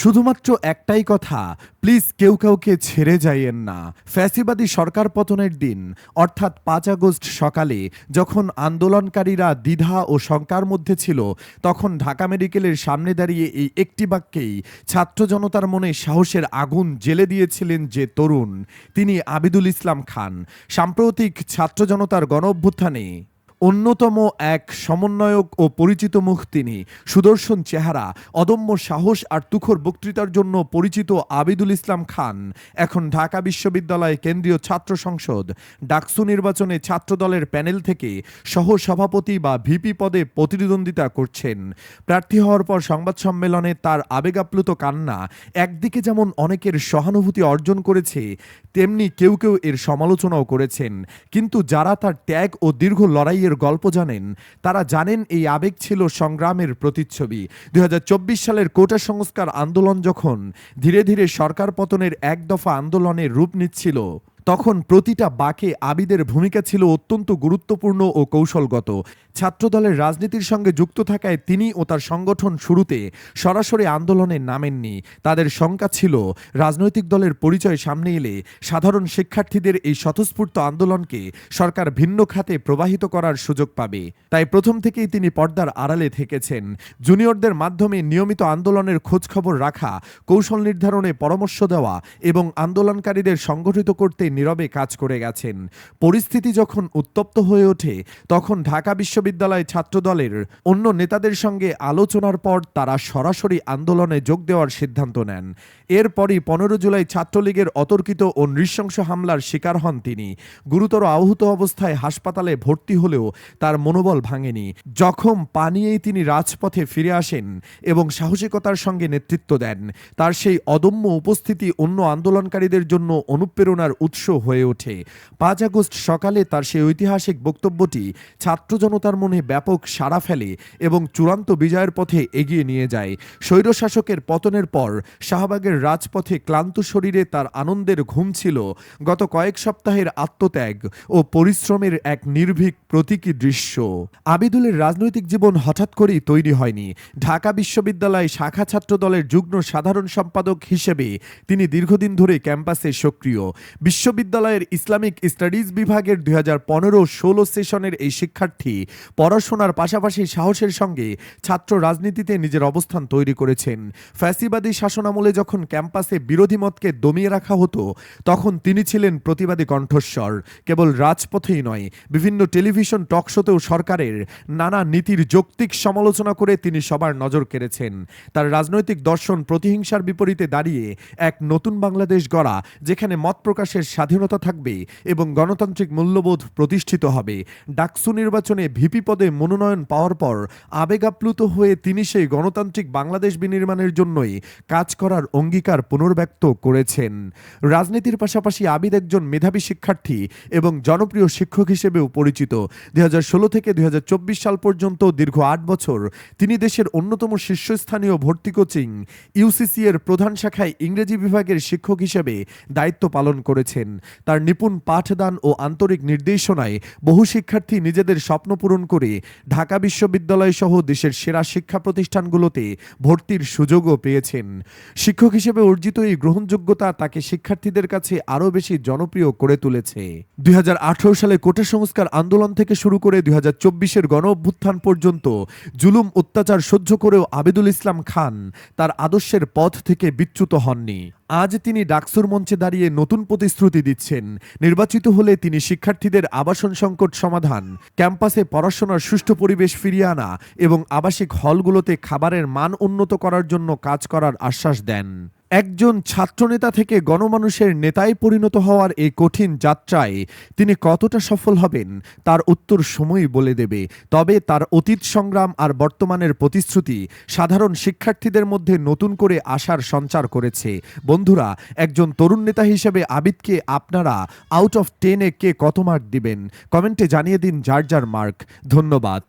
শুধুমাত্র একটাই কথা প্লিজ কেউ কাউকে ছেড়ে যাইয়েন না। ফ্যাসিবাদী সরকার পতনের দিন, অর্থাৎ পাঁচ আগস্ট সকালে, যখন আন্দোলনকারীরা দ্বিধা ও শঙ্কার মধ্যে ছিল, তখন ঢাকা মেডিকেলের সামনে দাঁড়িয়ে এই একটি বাক্যেই ছাত্র জনতার মনে সাহসের আগুন জ্বেলে দিয়েছিলেন যে তরুণ। তিনি আবিদুল ইসলাম খান, সাম্প্রতিক ছাত্র জনতার গণ অভ্যুত্থানে অন্যতম এক সমন্বয়ক ও পরিচিত মুখ তিনি সুদর্শন চেহারা, অদম্য সাহস আর তুখর বক্তৃতার জন্য পরিচিত আবিদুল ইসলাম খান। এখন ঢাকা বিশ্ববিদ্যালয় কেন্দ্রীয় ছাত্র সংসদ। ডাকসু নির্বাচনে ছাত্রদলের প্যানেল থেকে সহ সভাপতি বা ভিপি পদে প্রতিদ্বন্দ্বিতা করছেন। প্রার্থী হওয়ার পর সংবাদ সম্মেলনে তার আবেগাপ্লুত কান্না, একদিকে যেমন অনেকের সহানুভূতি অর্জন করেছে, তেমনি কেউ কেউ এর সমালোচনাও করেছেন। কিন্তু যারা তার ত্যাগ ও দীর্ঘ লড়াইয়ের গল্প জানেন। তারা জানেন এই আবেগ ছিল সংগ্রামের প্রতিচ্ছবি। দুই হাজার চব্বিশ সালের কোটা সংস্কার আন্দোলন যখন ধীরে ধীরে সরকার পতনের এক দফা আন্দোলনের রূপ নিচ্ছিল তখন প্রতিটা বাকে আবিদের ভূমিকা ছিল অত্যন্ত গুরুত্বপূর্ণ ও কৌশলগত। ছাত্রদলের রাজনীতির সঙ্গে যুক্ত থাকায় তিনি ও তার সংগঠন শুরুতে সরাসরি আন্দোলনে নামেননি। তাদের শঙ্কা ছিল, রাজনৈতিক দলের পরিচয় সামনে এলে সাধারণ শিক্ষার্থীদের এই স্বতঃস্ফূর্ত আন্দোলনকে সরকার ভিন্ন খাতে প্রবাহিত করার সুযোগ পাবে। তাই প্রথম থেকেই তিনি পর্দার আড়ালে থেকেছেন। জুনিয়রদের মাধ্যমে নিয়মিত আন্দোলনের খোঁজখবর রাখা, কৌশল নির্ধারণে পরামর্শ দেওয়া এবং আন্দোলনকারীদের সংগঠিত করতে নীরবে কাজ করে গেছেন। পরিস্থিতি যখন উত্তপ্ত হয়ে ওঠে, তখন ঢাকা বিশ্ববিদ্যালয় ছাত্রদলের অন্য নেতাদের সঙ্গে আলোচনার পর তারা সরাসরি আন্দোলনে যোগ দেওয়ার সিদ্ধান্ত নেন। এরপরই পনেরো জুলাই ছাত্রলীগের অতর্কিত ও নৃশংস হামলার শিকার হন তিনি। গুরুতর আহত অবস্থায় হাসপাতালে ভর্তি হলেও তার মনোবল ভাঙেনি। জখম পানিয়েই তিনি রাজপথে ফিরে আসেন এবং সাহসিকতার সঙ্গে নেতৃত্ব দেন। তার সেই অদম্য উপস্থিতি অন্য আন্দোলনকারীদের জন্য অনুপ্রেরণার উৎস হয়ে ওঠে। পাঁচ আগস্ট সকালে তার সেই ঐতিহাসিক বক্তব্যটি ছাত্র জনতার মনে ব্যাপক সাড়া ফেলে এবং চূড়ান্ত বিজয়ের পথে এগিয়ে নিয়ে যায়। স্বৈরশাসকের পতনের পর শাহবাগের রাজপথে ক্লান্ত শরীরে তার আনন্দের ঘুম ছিল। গত কয়েক সপ্তাহের আত্মত্যাগ ও পরিশ্রমের এক নির্ভীক প্রতীকী দৃশ্য। আবিদুলের রাজনৈতিক জীবন হঠাৎ করেই তৈরি হয়নি। ঢাকা বিশ্ববিদ্যালয় শাখা ছাত্র দলের যুগ্ম সাধারণ সম্পাদক হিসেবে তিনি দীর্ঘদিন ধরে ক্যাম্পাসে সক্রিয়। বিশ্ববিদ্যালয়ের ইসলামিক স্টাডিজ বিভাগের দুই হাজার পনেরো ষোলো সেশনের এই শিক্ষার্থী পড়াশোনার পাশাপাশি সাহসের সঙ্গে ছাত্র রাজনীতিতে নিজের অবস্থান তৈরি করেছেন। ফ্যাসিবাদী শাসনামলে যখন ক্যাম্পাসে বিরোধী মতকে দমিয়ে রাখা হতো, তখন তিনি ছিলেন প্রতিবাদী কণ্ঠস্বর। কেবল রাজপথেই নয়, বিভিন্ন টেলিভিশন টক শোতেও সরকারের নানা নীতির যৌক্তিক সমালোচনা করে তিনি সবার নজর কেড়েছেন। তার রাজনৈতিক দর্শন প্রতিহিংসার বিপরীতে দাঁড়িয়ে এক নতুন বাংলাদেশ গড়া, যেখানে মত প্রকাশের স্বাধীনতা থাকবে এবং গণতান্ত্রিক মূল্যবোধ প্রতিষ্ঠিত হবে। ডাকসু নির্বাচনে ভিপি পদে মনোনয়ন পাওয়ার পর আবেগাপ্লুত হয়ে তিনি সেই গণতান্ত্রিক বাংলাদেশ বিনির্মাণের জন্যই কাজ করার অঙ্গীকার পুনর্ব্যক্ত করেছেন। রাজনীতির পাশাপাশি আবিদ একজন মেধাবী শিক্ষার্থী এবং জনপ্রিয় শিক্ষক হিসেবেও পরিচিত। দুই হাজার ষোলো থেকে দুই হাজার চব্বিশ সাল পর্যন্ত দীর্ঘ আট বছর তিনি দেশের অন্যতম শীর্ষস্থানীয় ভর্তি কোচিং ইউসিসি এর প্রধান শাখায় ইংরেজি বিভাগের শিক্ষক হিসেবে দায়িত্ব পালন করেছেন। তার নিপুণ পাঠদান ও আন্তরিক নির্দেশনায় বহু শিক্ষার্থী নিজেদের স্বপ্ন পূরণ করে ঢাকা বিশ্ববিদ্যালয় সহ দেশের সেরা শিক্ষা প্রতিষ্ঠানগুলোতে ভর্তির সুযোগও পেয়েছেন। শিক্ষক হিসেবে অর্জিত এই গ্রহণযোগ্যতা তাকে শিক্ষার্থীদের কাছে আরও বেশি জনপ্রিয় করে তুলেছে। দুই হাজার আঠেরো সালে কোটা সংস্কার আন্দোলন থেকে শুরু করে দুই হাজার চব্বিশের গণ অভ্যুত্থান পর্যন্ত জুলুম অত্যাচার সহ্য করেও আবিদুল ইসলাম খান তার আদর্শের পথ থেকে বিচ্যুত হননি। আজ তিনি ডাকসুর মঞ্চে দাঁড়িয়ে নতুন প্রতিশ্রুতি দিচ্ছেন। নির্বাচিত হলে তিনি শিক্ষার্থীদের আবাসন সংকট সমাধান, ক্যাম্পাসে পড়াশোনার সুষ্ঠু পরিবেশ ফিরিয়ে আনা এবং আবাসিক হলগুলোতে খাবারের মান উন্নত করার জন্য কাজ করার আশ্বাস দেন। একজন ছাত্রনেতা থেকে গণমানুষের নেতায় পরিণত হওয়ার এই কঠিন যাত্রায় তিনি কতটা সফল হবেন, তার উত্তর সময়ই বলে দেবে। তবে তার অতীত সংগ্রাম আর বর্তমানের প্রতিশ্রুতি সাধারণ শিক্ষার্থীদের মধ্যে নতুন করে আশার সঞ্চার করেছে। বন্ধুরা, একজন তরুণ নেতা হিসেবে আবিদকে আপনারা আউট অফ টেনে কে কত মার্ক দিবেন? কমেন্টে জানিয়ে দিন যার যার মার্ক ধন্যবাদ।